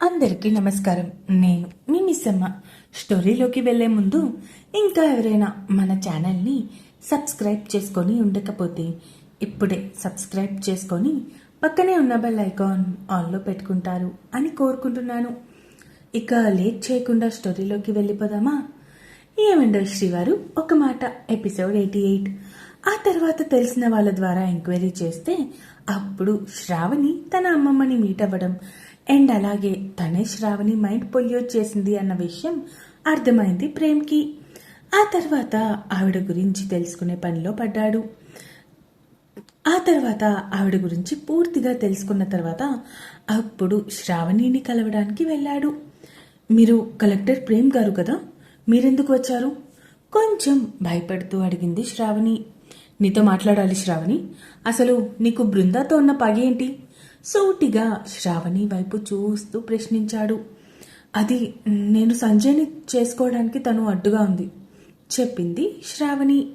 అందరికీ నమస్కారం. నేను మీ మిస్సమ్మ. స్టోరీలోకి వెళ్ళే ముందు ఇంకా ఎవరైనా మన ఛానల్ని సబ్స్క్రైబ్ చేసుకొని ఉండకపోతే ఇప్పుడే సబ్స్క్రైబ్ చేసుకొని పక్కనే ఉన్న బెల్ ఐకాన్ ఆన్లో పెట్టుకుంటారు అని కోరుకుంటున్నాను. ఇక లేట్ చేయకుండా స్టోరీలోకి వెళ్ళిపోదామా? ఏమండో శ్రీవారు ఒక మాట ఎపిసోడ్ ఎయిటీ ఎయిట్. ఆ తర్వాత తెలిసిన వాళ్ళ ద్వారా ఎంక్వైరీ చేస్తే అప్పుడు శ్రావణి తన అమ్మమ్మని మీట్ అవ్వడం అండ్ అలాగే తనేష్ శ్రావణి మైండ్ పొల్యూట్ చేసింది అన్న విషయం అర్థమైంది ప్రేమ్కి. ఆ తర్వాత ఆవిడ గురించి తెలుసుకునే పనిలో పడ్డాడు. ఆ తర్వాత ఆవిడ గురించి పూర్తిగా తెలుసుకున్న తర్వాత అప్పుడు శ్రావణిని కలవడానికి వెళ్ళాడు. మీరు కలెక్టర్ ప్రేమ్ గారు కదా? మీరెందుకు వచ్చారు? కొంచెం భయపడుతూ అడిగింది శ్రావణి. నీతో మాట్లాడాలి శ్రావణి. అసలు నీకు బృందాతో ఉన్న పగేంటి? సూటిగా శ్రావణి వైపు చూస్తూ ప్రశ్నించాడు. అది నేను సంజయ్ని చేసుకోవడానికి తను అడ్డుగా ఉంది. చెప్పింది శ్రావణి.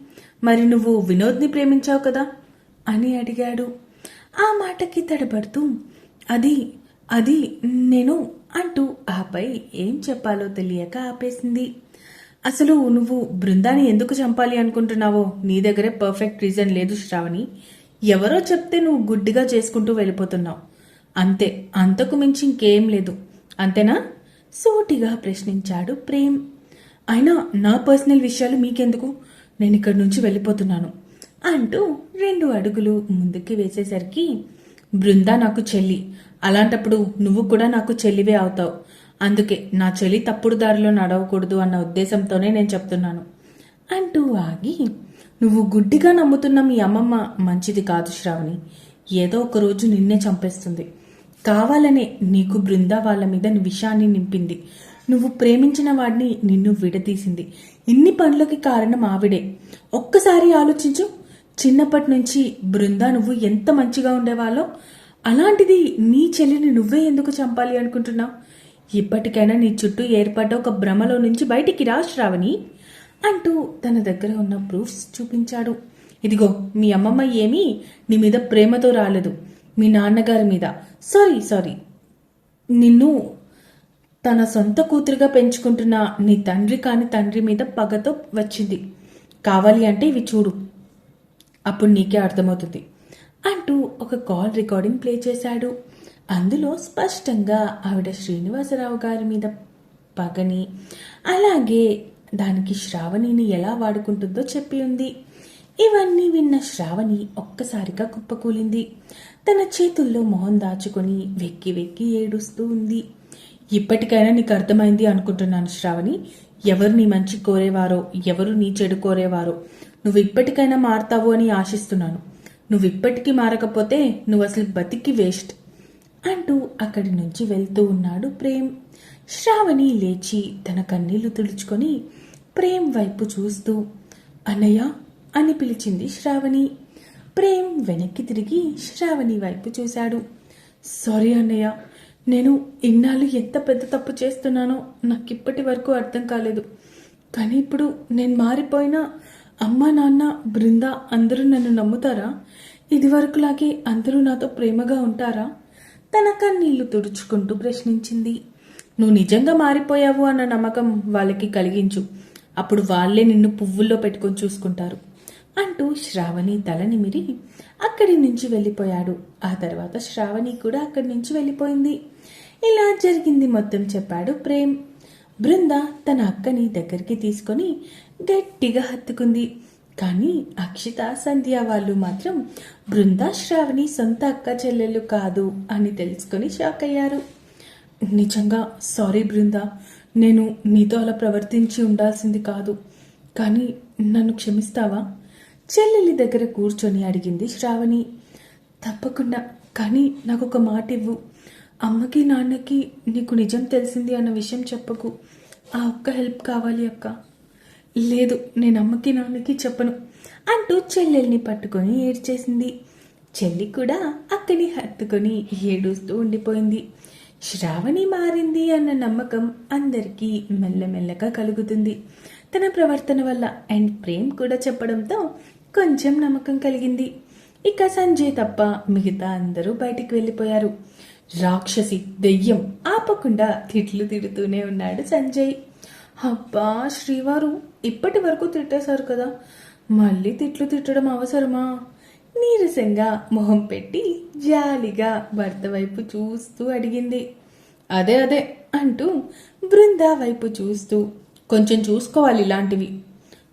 మరి నువ్వు వినోద్ని ప్రేమించావు కదా? అని అడిగాడు. ఆ మాటకి తడబడుతూ అది అది నేను అంటూ ఆపై ఏం చెప్పాలో తెలియక ఆపేసింది. అసలు నువ్వు బృందాన్ని ఎందుకు చంపాలి అనుకుంటున్నావో? నీ దగ్గరే పర్ఫెక్ట్ రీజన్ లేదు శ్రావణి. ఎవరో చెప్తే నువ్వు గుడ్డిగా చేసుకుంటూ వెళ్ళిపోతున్నావు. అంతే అంతకు మించి ఇంకేం లేదు. అంతేనా? సూటిగా ప్రశ్నించాడు ప్రేమ్. అయినా నా పర్సనల్ విషయాలు మీకెందుకు? నేను ఇక్కడి నుంచి వెళ్ళిపోతున్నాను అంటూ రెండు అడుగులు ముందుకి వేసేసరికి బృందా నాకు చెల్లి. అలాంటప్పుడు నువ్వు కూడా నాకు చెల్లివే అవుతావు. అందుకే నా చెల్లి తప్పుడు దారిలో నడవకూడదు అన్న ఉద్దేశంతోనే నేను చెప్తున్నాను అంటూ ఆగి నువ్వు గుడ్డిగా నమ్ముతున్న మీ అమ్మమ్మ మంచిది కాదు శ్రావణి. ఏదో ఒక రోజు నిన్నే చంపేస్తుంది. కావాలనే నీకు బృందా వాళ్ళ మీద విషాన్ని నింపింది. నువ్వు ప్రేమించిన వాడిని నిన్ను విడదీసింది. ఇన్ని పనులకి కారణం ఆవిడే. ఒక్కసారి ఆలోచించు. చిన్నప్పటి నుంచి బృందా నువ్వు ఎంత మంచిగా ఉండేవాళ్ళో అలాంటిది నీ చెల్లిని నువ్వే ఎందుకు చంపాలి అనుకుంటున్నావు? ఇప్పటికైనా నీ చుట్టూ ఏర్పడ్డ ఒక భ్రమలో నుంచి బయటికి రా శ్రావణి. అంటూ తన దగ్గర ఉన్న ప్రూఫ్స్ చూపించాడు. ఇదిగో మీ అమ్మమ్మ ఏమీ నీ మీద ప్రేమతో రాలేదు. మీ నాన్నగారి మీద. Sorry sorry. నిన్ను తన సొంత కూతురుగా పెంచుకుంటున్న నీ తండ్రి కాని తండ్రి మీద పగతో వచ్చింది. కావాలి అంటే ఇవి చూడు. అప్పుడు నీకే అర్థమవుతుంది అంటూ ఒక కాల్ రికార్డింగ్ ప్లే చేశాడు. అందులో స్పష్టంగా ఆవిడ శ్రీనివాసరావు గారి మీద పగని అలాగే దానికి శ్రావణిని ఎలా వాడుకుంటుందో చెప్పి ఉంది. ఇవన్నీ విన్న శ్రావణి ఒక్కసారిగా కుప్పకూలింది. తన చేతుల్లో మొహం దాచుకొని వెక్కి వెక్కి ఏడుస్తూ ఉంది. ఇప్పటికైనా నీకు అర్థమైంది అనుకుంటున్నాను శ్రావణి. ఎవరు నీ మంచి కోరేవారో ఎవరు నీ చెడు కోరేవారో నువ్వు ఇప్పటికైనా మారతావు అని ఆశిస్తున్నాను. నువ్వు ఇప్పటికీ మారకపోతే నువ్వు అసలు బతికి వేస్ట్ అంటూ అక్కడి నుంచి వెళ్తూ ఉన్నాడు ప్రేమ్. శ్రావణి లేచి తన కన్నీళ్ళు తుడుచుకొని ప్రేమ్ వైపు చూస్తూ అన్నయ్య అని పిలిచింది శ్రావణి. ప్రేమ్ వెనక్కి తిరిగి శ్రావణి వైపు చూశాడు. సారీ అన్నయ్య నేను ఇన్నాళ్ళు ఎంత పెద్ద తప్పు చేస్తున్నానో నాకు ఇప్పటి వరకు అర్థం కాలేదు. కానీ ఇప్పుడు నేను మారిపోయినా అమ్మ నాన్న బృంద అందరూ నన్ను నమ్ముతారా? ఇదివరకులాగే అందరూ నాతో ప్రేమగా ఉంటారా? తన కన్నీళ్ళు తుడుచుకుంటూ ప్రశ్నించింది. నువ్వు నిజంగా మారిపోయావు అన్న నమ్మకం వాళ్ళకి కలిగించు. అప్పుడు వాళ్ళే నిన్ను పువ్వుల్లో పెట్టుకొని చూసుకుంటారు అంటూ శ్రావణి తల నిమిరి అక్కడి నుంచి వెళ్ళిపోయాడు. ఆ తర్వాత శ్రావణి కూడా అక్కడి నుంచి వెళ్ళిపోయింది. ఇలా జరిగింది మొత్తం చెప్పాడు ప్రేమ్. బృంద తన అక్కని దగ్గరికి తీసుకొని గట్టిగా హత్తుకుంది. కానీ అక్షిత సంధ్య వాళ్ళు మాత్రం బృంద శ్రావణి సొంత అక్క చెల్లెళ్ళు కాదు అని తెలుసుకొని షాక్ అయ్యారు నిజంగా సారీ బృంద నేను నీతో అలా ప్రవర్తించి ఉండాల్సింది కాదు. కానీ నన్ను క్షమిస్తావా? చెల్లెలి దగ్గర కూర్చొని అడిగింది శ్రావణి. తప్పకుండా కానీ నాకు ఒక మాట ఇవ్వు అమ్మకి నాన్నకి నీకు నిజం తెలిసింది అన్న విషయం చెప్పకు. ఆ ఒక్క హెల్ప్ కావాలి అక్క. లేదు నేను అమ్మకి నాన్నకి చెప్పను అంటూ చెల్లెల్ని పట్టుకొని ఏడ్చేసింది. చెల్లి కూడా అక్కని హత్తుకొని ఏడుస్తూ ఉండిపోయింది. శ్రావణి మారింది అన్న నమ్మకం అందరికీ మెల్లమెల్లగా కలుగుతుంది. తన ప్రవర్తన వల్ల అండ్ ప్రేమ్ కూడా చెప్పడంతో కొంచెం నమ్మకం కలిగింది. ఇక సంజయ్ తప్ప మిగతా అందరూ బయటికి వెళ్ళిపోయారు. రాక్షసి దెయ్యం ఆపకుండా తిట్లు తిడుతూనే ఉన్నాడు సంజయ్. అబ్బా శ్రీవారు ఇప్పటి వరకు తిట్టేశారు కదా. మళ్ళీ తిట్లు తిట్టడం అవసరమా? నీరసంగా మొహం పెట్టి జాలిగా భర్త వైపు చూస్తూ అడిగింది. అదే అదే అంటూ బృందా వైపు చూస్తూ కొంచెం చూసుకోవాలి ఇలాంటివి.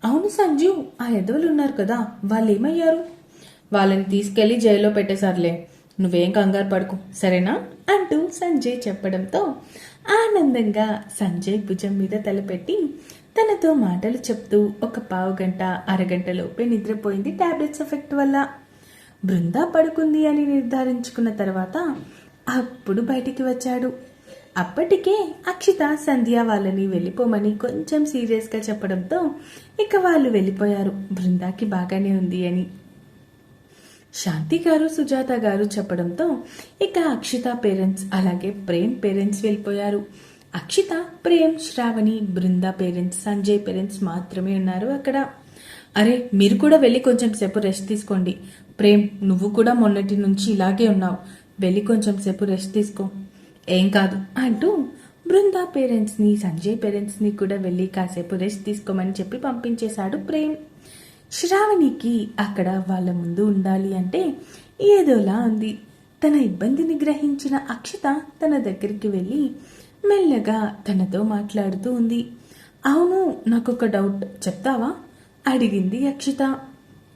అవును సంజు ఆ ఎదవలు ఉన్నారు కదా వాళ్ళు ఏమయ్యారు వాళ్ళని తీసుకెళ్ళి జైల్లో పెట్టేశారులే. నువ్వేం కంగారు పడుకు సరేనా? అంటూ సంజయ్ చెప్పడంతో ఆనందంగా సంజయ్ భుజం మీద తలపెట్టి తనతో మాటలు చెప్తూ ఒక పావు గంట అరగంట లోపే నిద్రపోయింది టాబ్లెట్స్ ఎఫెక్ట్ వల్ల. బృందా పడుకుంది అని నిర్ధారించుకున్న తర్వాత అప్పుడు బయటికి వచ్చాడు. అప్పటికే అక్షిత సంధ్య వాళ్ళని వెళ్ళిపోమని కొంచెం సీరియస్గా చెప్పడంతో ఇక వాళ్ళు వెళ్ళిపోయారు. బృందాకి బాగానే ఉంది అని. శాంతి గారు సుజాత గారు చెప్పడంతో ఇక అక్షిత పేరెంట్స్ అలాగే ప్రేమ్ పేరెంట్స్ వెళ్ళిపోయారు. అక్షిత ప్రేమ్ శ్రావణి బృంద పేరెంట్స్ సంజయ్ పేరెంట్స్ మాత్రమే ఉన్నారు అక్కడ. అరే మీరు కూడా వెళ్ళి కొంచెం సేపు రెస్ట్ తీసుకోండి. ప్రేమ్ నువ్వు కూడా మొన్నటి నుంచి ఇలాగే ఉన్నావు. వెళ్ళి కొంచెం సేపు రెస్ట్ తీసుకో. ఏం కాదు అంటూ బృంద పేరెంట్స్ని సంజయ్ పేరెంట్స్ని కూడా వెళ్ళి కాసేపు రెస్ట్ తీసుకోమని చెప్పి పంపించేశాడు ప్రేమ్. శ్రావణికి అక్కడ వాళ్ళ ముందు ఉండాలి అంటే ఏదోలా ఉంది. తన ఇబ్బందిని గ్రహించిన అక్షిత తన దగ్గరికి వెళ్ళి మెల్లగా తనతో మాట్లాడుతూ ఉంది. అవును నాకొక డౌట్ చెప్తావా? అడిగింది అక్షిత.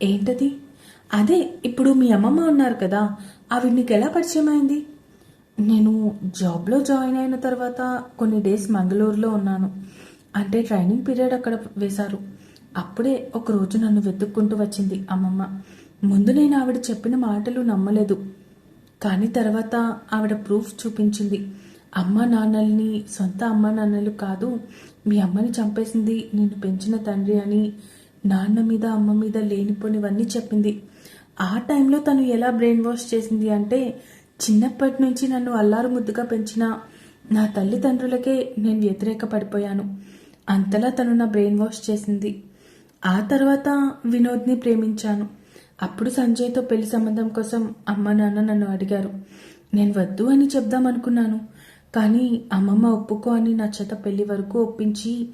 ఏంటది? అదే ఇప్పుడు మీ అమ్మమ్మ ఉన్నారు కదా ఆవిడ నీకు ఎలా పరిచయం అయింది? నేను జాబ్లో జాయిన్ అయిన తర్వాత కొన్ని డేస్ మంగళూరులో ఉన్నాను. అంటే ట్రైనింగ్ పీరియడ్ అక్కడ వేశారు. అప్పుడే ఒక రోజు నన్ను వెతుక్కుంటూ వచ్చింది అమ్మమ్మ. ముందు నేను ఆవిడ చెప్పిన మాటలు నమ్మలేదు. కానీ తర్వాత ఆవిడ ప్రూఫ్ చూపించింది. అమ్మ నాన్నల్ని సొంత అమ్మ నాన్నలు కాదు మీ అమ్మని చంపేసింది నిన్ను పెంచిన తండ్రి అని నాన్న మీద అమ్మ మీద లేనిపోనివన్నీ చెప్పింది. ఆ టైంలో తను ఎలా బ్రెయిన్ వాష్ చేసింది అంటే చిన్నప్పటి నుంచి నన్ను అల్లారు ముద్దుగా పెంచిన నా తల్లిదండ్రులకే నేను వ్యతిరేక పడిపోయాను అంతలా తను నా బ్రెయిన్ వాష్ చేసింది. ఆ తర్వాత వినోద్ని ప్రేమించాను. అప్పుడు సంజయ్తో పెళ్ళి సంబంధం కోసం అమ్మ నాన్న నన్ను అడిగారు. నేను వద్దు అని చెప్దామనుకున్నాను. కానీ అమ్మమ్మ ఒప్పుకో అని నా చేత పెళ్ళి వరకు ఒప్పించి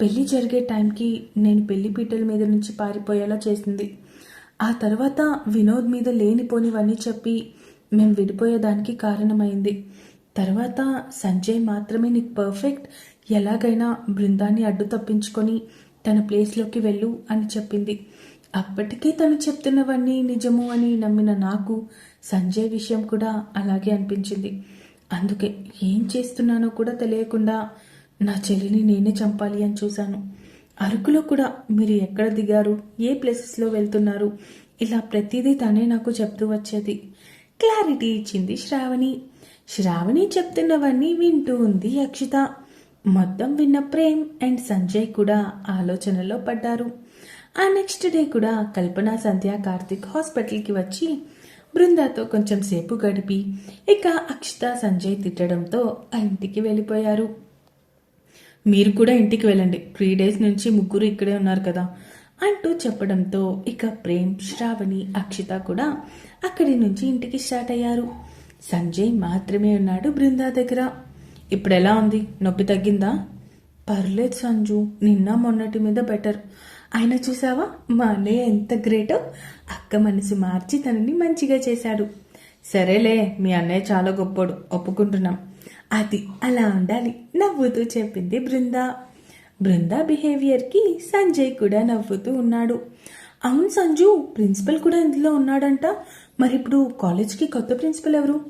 పెళ్ళి జరిగే టైంకి నేను పెళ్ళి పీటల మీద నుంచి పారిపోయేలా చేసింది. ఆ తర్వాత వినోద్ మీద లేనిపోనివన్నీ చెప్పి మేము విడిపోయేదానికి కారణమైంది. తర్వాత సంజయ్ మాత్రమే నీకు పర్ఫెక్ట్ ఎలాగైనా బృందాన్ని అడ్డు తప్పించుకొని తన ప్లేస్లోకి వెళ్ళు అని చెప్పింది. అప్పటికే తను చెప్తున్నవన్నీ నిజము అని నమ్మిన నాకు సంజయ్ విషయం కూడా అలాగే అనిపించింది. అందుకే ఏం చేస్తున్నానో కూడా తెలియకుండా నా చెల్లిని నేనే చంపాలి అని చూశాను. అరకులో కూడా మీరు ఎక్కడ దిగారు? ఏ ప్లేసెస్లో వెళ్తున్నారు? ఇలా ప్రతిదీ తనే నాకు చెప్తూ వచ్చేది. క్లారిటీ ఇచ్చింది శ్రావణి. శ్రావణి చెప్తున్నవన్నీ వింటూ ఉంది అక్షిత. మొత్తం విన్న ప్రేమ్ అండ్ సంజయ్ కూడా ఆలోచనలో పడ్డారు. ఆ నెక్స్ట్ డే కూడా కల్పన సంధ్య కార్తిక్ హాస్పిటల్కి వచ్చి బృందాతో కొంచెం సేపు గడిపి ఇక అక్షిత సంజయ్ తిట్టడంతో ఆ ఇంటికి వెళ్ళిపోయారు. మీరు కూడా ఇంటికి వెళ్ళండి. త్రీ డేస్ నుంచి ముగ్గురు ఇక్కడే ఉన్నారు కదా. అంటూ చెప్పడంతో ఇక ప్రేమ్ శ్రావణి అక్షిత కూడా అక్కడి నుంచి ఇంటికి స్టార్ట్ అయ్యారు. సంజయ్ మాత్రమే ఉన్నాడు బృందా దగ్గర. ఇప్పుడు ఎలా ఉంది? నొప్పి తగ్గిందా? పర్లేదు సంజు నిన్న మొన్నటి మీద బెటర్. ఆయన చూసావా? మా అన్నయ్య ఎంత గ్రేటో? అక్క మనసు మార్చి తనని మంచిగా చేశాడు. సరేలే మీ అన్నయ్య చాలా గొప్పోడు. ఒప్పుకుంటున్నాం. అది అలా ఉండాలి. నవ్వుతూ చెప్పింది బృంద. బృంద బిహేవియర్కి సంజయ్ కూడా నవ్వుతూ ఉన్నాడు. అవును సంజు ప్రిన్సిపల్ కూడా ఇందులో ఉన్నాడంట. మరి ఇప్పుడు కాలేజ్కి కొత్త ప్రిన్సిపల్ ఎవరు?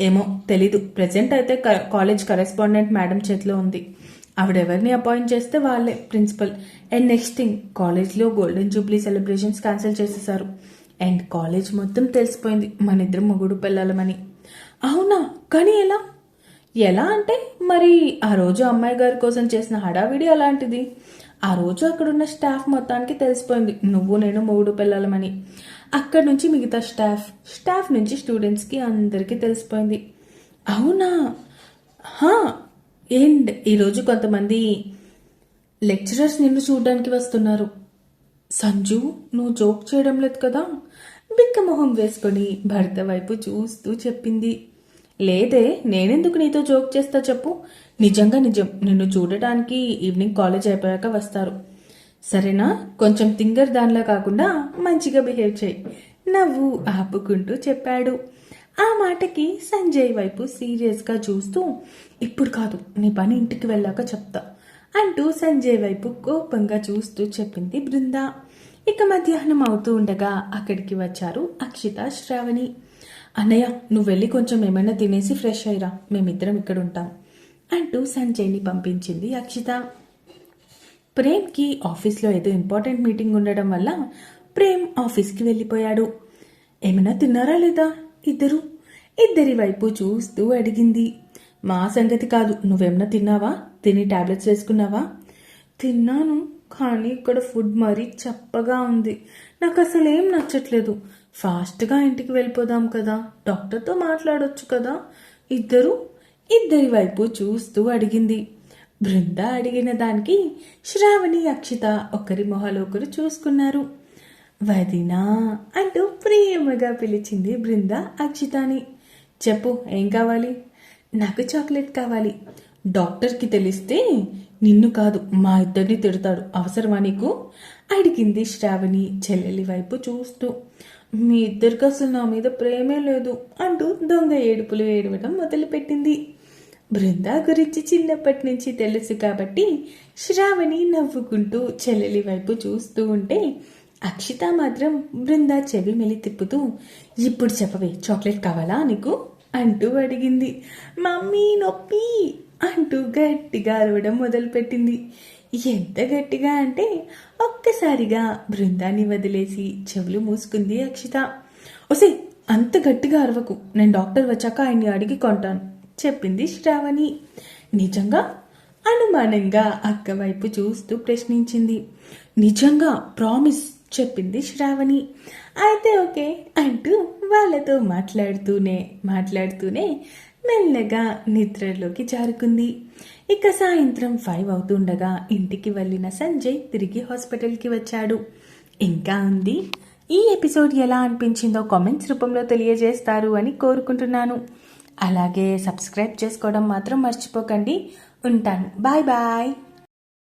ఏమో తెలీదు. ప్రెసెంట్ అయితే కాలేజ్ కరెస్పాండెంట్ మేడం చేతిలో ఉంది. ఆవిడెవరిని అపాయింట్ చేస్తే వాళ్ళే ప్రిన్సిపల్. అండ్ నెక్స్ట్ థింగ్ కాలేజ్లో గోల్డెన్ జూబ్లీ సెలబ్రేషన్స్ క్యాన్సిల్ చేసేసారు. అండ్ కాలేజ్ మొత్తం తెలిసిపోయింది. మన ఇద్దరు మొగుడు పిల్లలమని. అవునా? కానీ ఎలా? ఎలా అంటే మరి ఆ రోజు అమ్మాయి గారి కోసం చేసిన హడావిడి అలాంటిది. ఆ రోజు అక్కడున్న స్టాఫ్ మొత్తానికి తెలిసిపోయింది. నువ్వు నేను మూడు పిల్లలమని. అక్కడి నుంచి మిగతా స్టాఫ్ స్టాఫ్ నుంచి స్టూడెంట్స్కి అందరికీ తెలిసిపోయింది. అవునా? హా! అండ్ ఈరోజు కొంతమంది లెక్చరర్స్ నిన్ను చూడడానికి వస్తున్నారు. సంజు నువ్వు జోక్ చేయడం లేదు కదా? బిక్క మొహం వేసుకొని భర్త వైపు చూస్తూ చెప్పింది. లేదే నేనెందుకు నీతో జోక్ చేస్తా చెప్పు? నిజంగా నిజం. నిన్ను చూడటానికి ఈవినింగ్ కాలేజ్ అయిపోయాక వస్తారు. సరేనా? కొంచెం తింగర్ దానిలా కాకుండా మంచిగా బిహేవ్ చేయి. నవ్వు ఆపుకుంటూ చెప్పాడు. ఆ మాటకి సంజయ్ వైపు సీరియస్గా చూస్తూ ఇప్పుడు కాదు నీ పని ఇంటికి వెళ్ళాక చెప్తా అంటూ సంజయ్ వైపు కోపంగా చూస్తూ చెప్పింది బృంద. ఇక మధ్యాహ్నం అవుతూ ఉండగా అక్కడికి వచ్చారు అక్షిత శ్రావణి. అన్నయ్య నువ్వు వెళ్ళి కొంచెం ఏమైనా తినేసి ఫ్రెష్ అయ్యిరా. మేమిద్దరం ఇక్కడ ఉంటాం అంటూ సంజయ్ని పంపించింది అక్షిత. ప్రేమ్కి ఆఫీస్లో ఏదో ఇంపార్టెంట్ మీటింగ్ ఉండడం వల్ల ప్రేమ్ ఆఫీస్కి వెళ్ళిపోయాడు. ఏమైనా తిన్నారా లేదా? ఇద్దరు. ఇద్దరి వైపు చూస్తూ అడిగింది. మా సంగతి కాదు నువ్వేమన్నా తిన్నావా? తిని టాబ్లెట్స్ వేసుకున్నావా? తిన్నాను కానీ ఇక్కడ ఫుడ్ మరీ చప్పగా ఉంది. నాకు అసలు ఏం నచ్చట్లేదు. ఫాస్ట్గా ఇంటికి వెళ్ళిపోదాం కదా. డాక్టర్తో మాట్లాడొచ్చు కదా. ఇద్దరు ఇద్దరి వైపు చూస్తూ అడిగింది. బృంద అడిగిన దానికి శ్రావణి అక్షిత ఒకరి మొహలో ఒకరు చూసుకున్నారు. వదినా అంటూ ప్రేమగా పిలిచింది బృంద అక్షితాని. చెప్పు ఏం కావాలి? నాకు చాక్లెట్ కావాలి. డాక్టర్కి తెలిస్తే నిన్ను కాదు మా ఇద్దరిని తిడతాడు. అవసరమా నీకు? అడిగింది శ్రావణి చెల్లెలి వైపు చూస్తూ. మీ ఇద్దరికి అసలు నా మీద ప్రేమే లేదు అంటూ దొంగ ఏడుపులు ఏడవడం మొదలుపెట్టింది. బృందా గురించి చిన్నప్పటి నుంచి తెలుసు కాబట్టి శ్రావణి నవ్వుకుంటూ చెల్లెలి వైపు చూస్తూ ఉంటే అక్షిత మాత్రం బృందా చెవి మెలి తిప్పుతూ ఇప్పుడు చెప్పవే చాక్లెట్ కావాలా నీకు? అంటూ అడిగింది. మమ్మీ నొప్పి అంటూ గట్టిగా అరవడం మొదలుపెట్టింది. ఎంత గట్టిగా అంటే ఒక్కసారిగా బృందాన్ని వదిలేసి చెవులు మూసుకుంది అక్షిత. ఒసే అంత గట్టిగా అరవకు. నేను డాక్టర్ వచ్చాక ఆయన్ని అడిగి కొంటాను చెప్పింది శ్రావణి. నిజంగా? అనుమానంగా అక్క వైపు చూస్తూ ప్రశ్నించింది. నిజంగా ప్రామిస్ చెప్పింది శ్రావణి. అయితే ఓకే అంటూ వాళ్ళతో మాట్లాడుతూనే మాట్లాడుతూనే మెల్లగా నిద్రలోకి జారుకుంది. ఇక సాయంత్రం ఫైవ్ అవుతుండగా ఇంటికి వెళ్ళిన సంజయ్ తిరిగి హాస్పిటల్కి వచ్చాడు. ఇంకా ఉంది? ఈ ఎపిసోడ్ ఎలా అనిపించిందో కామెంట్స్ రూపంలో తెలియజేస్తారు అని కోరుకుంటున్నాను. అలాగే సబ్స్క్రైబ్ చేసుకోవడం మాత్రం మర్చిపోకండి. ఉంటాను. Bye bye.